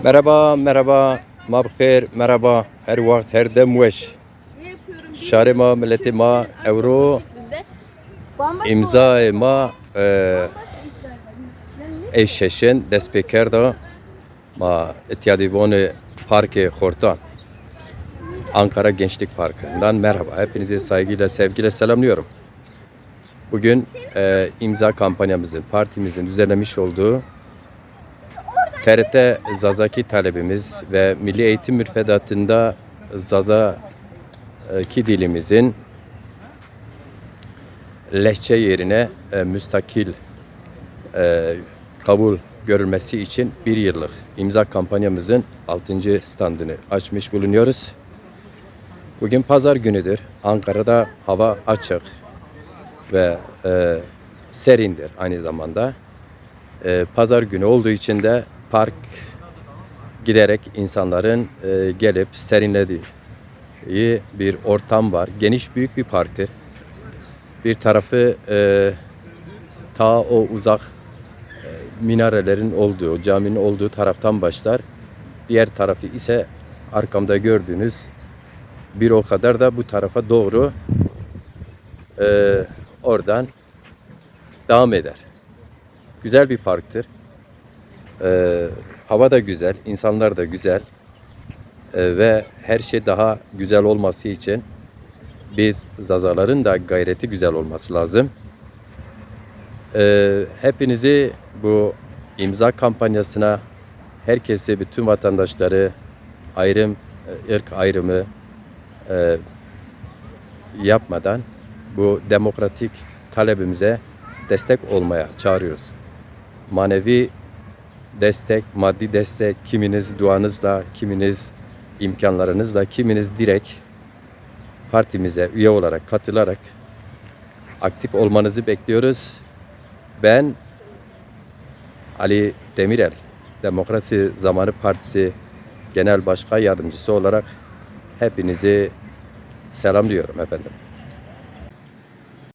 Merhaba, merhaba, mabkhir, merhaba, her vakt, her dem weş. Şarima, milletima, evro, imza ma e, eşeşin despekerda ma ihtiyadivonu Parkı Hortan. Ankara Gençlik Parkı'ndan merhaba. Hepinizi saygıyla, sevgiyle selamlıyorum. Bugün e, imza kampanyamızın, partimizin düzenlemiş olduğu TRT Zazaki talebimiz ve Milli Eğitim Müfredatında Zazaki dilimizin lehçe yerine e, müstakil e, kabul görülmesi için bir yıllık imza kampanyamızın 6. standını açmış bulunuyoruz. Bugün pazar günüdür. Ankara'da hava açık ve e, serindir aynı zamanda. E, pazar günü olduğu için de park giderek insanların e, gelip serinlediği bir ortam var. Geniş büyük bir parktır. Bir tarafı e, ta o uzak e, minarelerin olduğu, caminin olduğu taraftan başlar. Diğer tarafı ise arkamda gördüğünüz bir o kadar da bu tarafa doğru e, oradan devam eder. Güzel bir parktır. E, hava da güzel, insanlar da güzel E, ve her şey daha güzel olması için biz Zazaların da gayreti güzel olması lazım. E, hepinizi bu imza kampanyasına herkesi, bütün vatandaşları ayrım, ırk ayrımı e, yapmadan bu demokratik talebimize destek olmaya çağırıyoruz. Manevi destek, maddi destek, kiminiz duanızla, kiminiz imkanlarınızla, kiminiz direkt partimize üye olarak katılarak aktif olmanızı bekliyoruz. Ben Ali Demirel, Demokrasi Zamanı Partisi Genel Başkan Yardımcısı olarak hepinizi selamlıyorum efendim.